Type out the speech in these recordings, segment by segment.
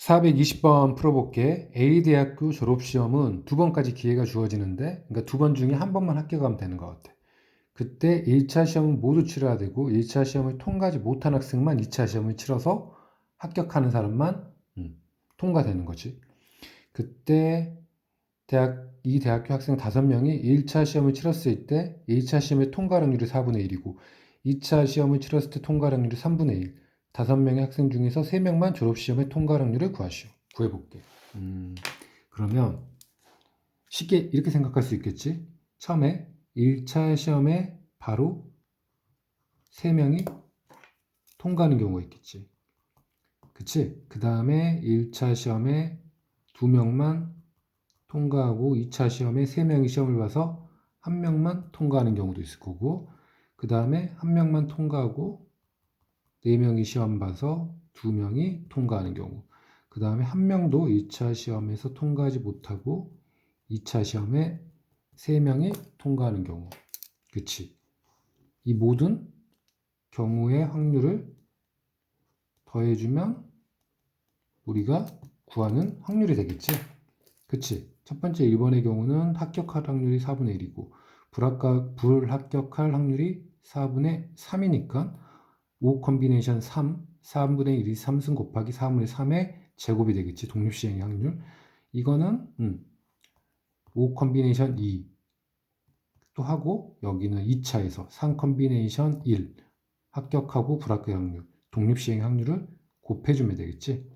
420번 풀어볼게. A대학교 졸업시험은 두 번까지 기회가 주어지는데, 그러니까 두 번 중에 한 번만 합격하면 되는 것 같아. 그때 1차 시험은 모두 치러야 되고, 1차 시험을 통과하지 못한 학생만 2차 시험을 치러서 합격하는 사람만 음, 통과되는 거지. 그때 대학, 이 대학교 학생 5명이 1차 시험을 치렀을 때 1차 시험의 통과락률이 4분의 1이고, 2차 시험을 치렀을 때 통과락률이 3분의 1. 다섯 명의 학생 중에서 세 명만 졸업 시험의 통과락률을 구하시오. 구해볼게. 음, 그러면 쉽게 이렇게 생각할 수 있겠지? 처음에 1차 시험에 바로 세 명이 통과하는 경우가 있겠지. 그치? 그 다음에 1차 시험에 두 명만 통과하고 2차 시험에 세 명이 시험을 봐서 한 명만 통과하는 경우도 있을 거고 그 다음에 한 명만 통과하고 네 명이 시험 봐서 두 명이 통과하는 경우. 그 다음에 한 명도 2차 시험에서 통과하지 못하고 2차 시험에 세 명이 통과하는 경우. 그치. 이 모든 경우의 확률을 더해주면 우리가 구하는 확률이 되겠지. 그치. 첫 번째 1번의 경우는 합격할 확률이 4분의 1이고 불합격, 불합격할 확률이 4분의 3이니까 5 컴비네이션 3, 4분의 1이 3승 곱하기 4분의 3의 제곱이 되겠지. 독립시행의 확률. 이거는 음, 5 컴비네이션 2. 또 하고 여기는 2차에서 3 컴비네이션 1. 합격하고 불합격 확률, 독립시행 확률을 곱해주면 되겠지.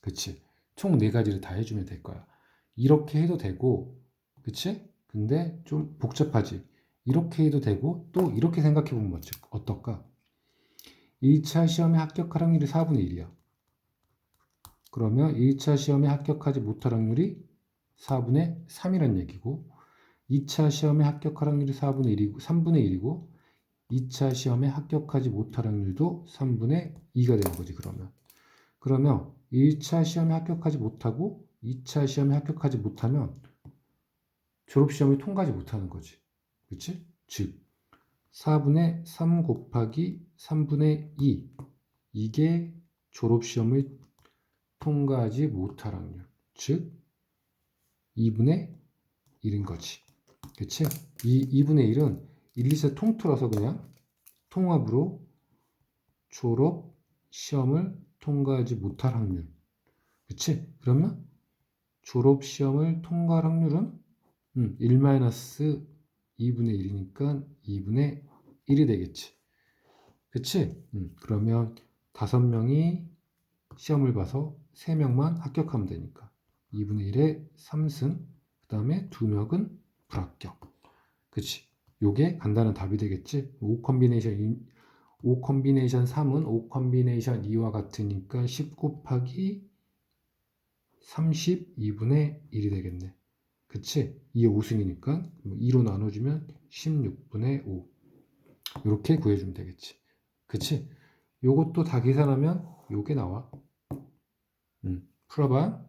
그치? 총네 가지를 다 해주면 될 거야. 이렇게 해도 되고, 그치? 근데 좀 복잡하지. 이렇게 해도 되고, 또 이렇게 생각해 보면 어떨까? 1차 시험에 합격할 확률이 4분의 1이야. 그러면 1차 시험에 합격하지 못할 확률이 4분의 3이란 얘기고 2차 시험에 합격할 확률이 4분의 1이고 3분의 1이고 2차 시험에 합격하지 못할 확률도 3분의 2가 되는 거지 그러면. 그러면 1차 시험에 합격하지 못하고 2차 시험에 합격하지 못하면 졸업 시험을 통과하지 못하는 거지. 그렇지? 즉 4분의 3 곱하기 3분의 2 이게 졸업시험을 통과하지 못할 확률 즉 2분의 1인 거지 그치? 이 2분의 1은 1, 2세 통틀어서 그냥 통합으로 졸업 시험을 통과하지 못할 확률 그치? 그러면 졸업 시험을 통과할 확률은 음, 1-2분의 1이니까 2분의 1이 되겠지. 그치? 음, 그러면 다섯 명이 시험을 봐서 세 명만 합격하면 되니까 2분의 1에 3승 그 다음에 두 명은 불합격. 그치? 요게 간단한 답이 되겠지? 5 컴비네이션 5 컴비네이션 3은 5 컴비네이션 2와 같으니까 10 곱하기 32분의 1이 되겠네. 그치? 2의 5승이니까 2로 나눠주면 16분의 5 이렇게 구해주면 되겠지. 그치? 요것도 다 계산하면 요게 나와. 음, 풀어봐.